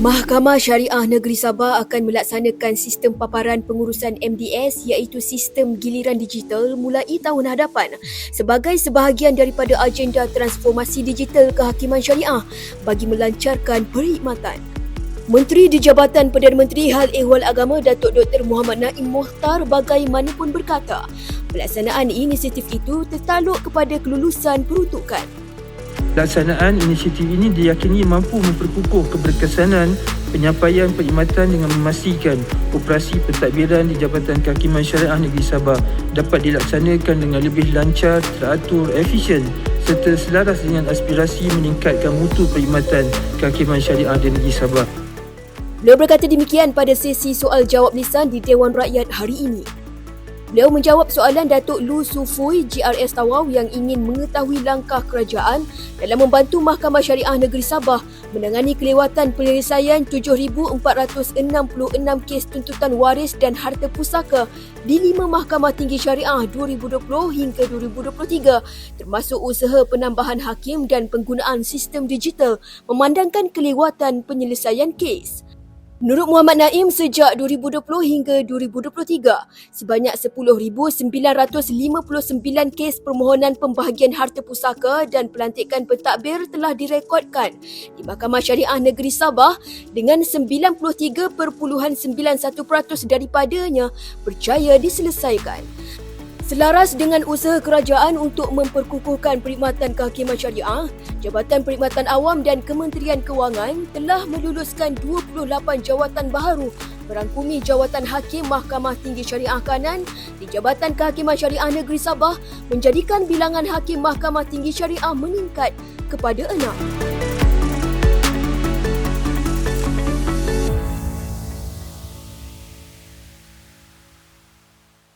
Mahkamah Syariah Negeri Sabah akan melaksanakan sistem paparan pengurusan MDS iaitu sistem giliran digital mulai tahun hadapan sebagai sebahagian daripada agenda transformasi digital kehakiman syariah bagi melancarkan perkhidmatan. Menteri di Jabatan Perdana Menteri Hal Ehwal Agama Datuk Dr. Muhammad Naim Mohtar bagaimanapun berkata, pelaksanaan inisiatif itu tertaluk kepada kelulusan peruntukan. Pelaksanaan inisiatif ini diyakini mampu memperkukuh keberkesanan penyampaian perkhidmatan dengan memastikan operasi pentadbiran di Jabatan Kehakiman Syariah Negeri Sabah dapat dilaksanakan dengan lebih lancar, teratur, efisien serta selaras dengan aspirasi meningkatkan mutu perkhidmatan kehakiman syariah di Negeri Sabah. Beliau berkata demikian pada sesi soal jawab lisan di Dewan Rakyat hari ini. Beliau menjawab soalan Datuk Lu Sufui GRS Tawau yang ingin mengetahui langkah kerajaan dalam membantu Mahkamah Syariah Negeri Sabah menangani kelewatan penyelesaian 7,466 kes tuntutan waris dan harta pusaka di lima Mahkamah Tinggi Syariah 2020 hingga 2023 termasuk usaha penambahan hakim dan penggunaan sistem digital memandangkan kelewatan penyelesaian kes. Menurut Muhammad Naim, sejak 2020 hingga 2023, sebanyak 10,959 kes permohonan pembahagian harta pusaka dan pelantikan pentadbir telah direkodkan di Mahkamah Syariah Negeri Sabah dengan 93.91% daripadanya berjaya diselesaikan. Selaras dengan usaha kerajaan untuk memperkukuhkan perkhidmatan kehakiman syariah, Jabatan Perkhidmatan Awam dan Kementerian Kewangan telah meluluskan 28 jawatan baharu merangkumi jawatan Hakim Mahkamah Tinggi Syariah Kanan di Jabatan Kehakiman Syariah Negeri Sabah menjadikan bilangan Hakim Mahkamah Tinggi Syariah meningkat kepada enam.